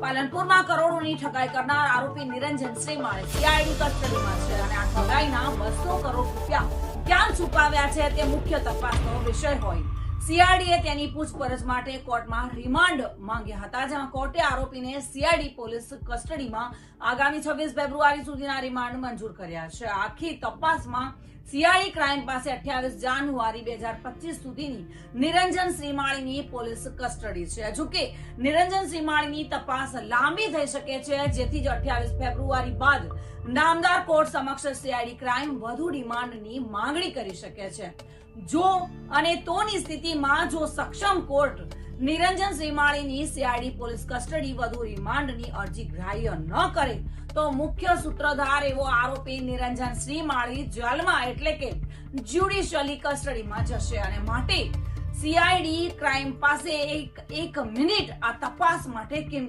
પાલનપુરમાં કરોડોની ઠગાઈ કરનાર આરોપી નિરંજન શ્રીમાળ સીઆઈડી કસ્ટડીમાં છે અને આ ઠગાઈના બસો કરોડ રૂપિયા ક્યાં છુપાવ્યા છે તે મુખ્ય તપાસનો વિષય હોય. સીઆઈડીએ તેની પૂછપરછ માટે કોર્ટમાં રિમાન્ડ માંગ્યા હતા, જેમાં કોર્ટે આરોપીને સીઆરડી પોલીસ કસ્ટડીમાં આગામી છવ્વીસ ફેબ્રુઆરી સુધીના રિમાન્ડ મંજૂર કર્યા છે. આખી તપાસમાં સીઆરડી ક્રાઇમ પાસે અઠ્યાવીસ જાન્યુઆરી બે હજાર પચીસ સુધીની નિરંજન શ્રીમાળીની પોલીસ કસ્ટડી છે. જોકે નિરંજન શ્રીમાળીની તપાસ લાંબી થઈ શકે છે, જેથી જ અઠ્યાવીસ ફેબ્રુઆરી બાદ નામદાર કોર્ટ સમક્ષ સીઆઈડી ક્રાઇમ વધુ રિમાન્ડની માંગણી કરી શકે છે. જો અને તોની સ્થિતિમાં જો સક્ષમ કોર્ટ નિરંજન શ્રીમાળીની સીઆઈડી પોલીસ કસ્ટડી વધુ રિમાન્ડની અરજી ગ્રાહ્ય ન કરે, તો મુખ્ય સૂત્રધાર એવો આરોપી નિરંજન શ્રીમાળી જેલમાં એટલે કે જ્યુડિશિયલી કસ્ટડીમાં જશે અને માટે સીઆઈડી ક્રાઇમ પાસે એક એક મિનિટ આ તપાસ માટે કેમ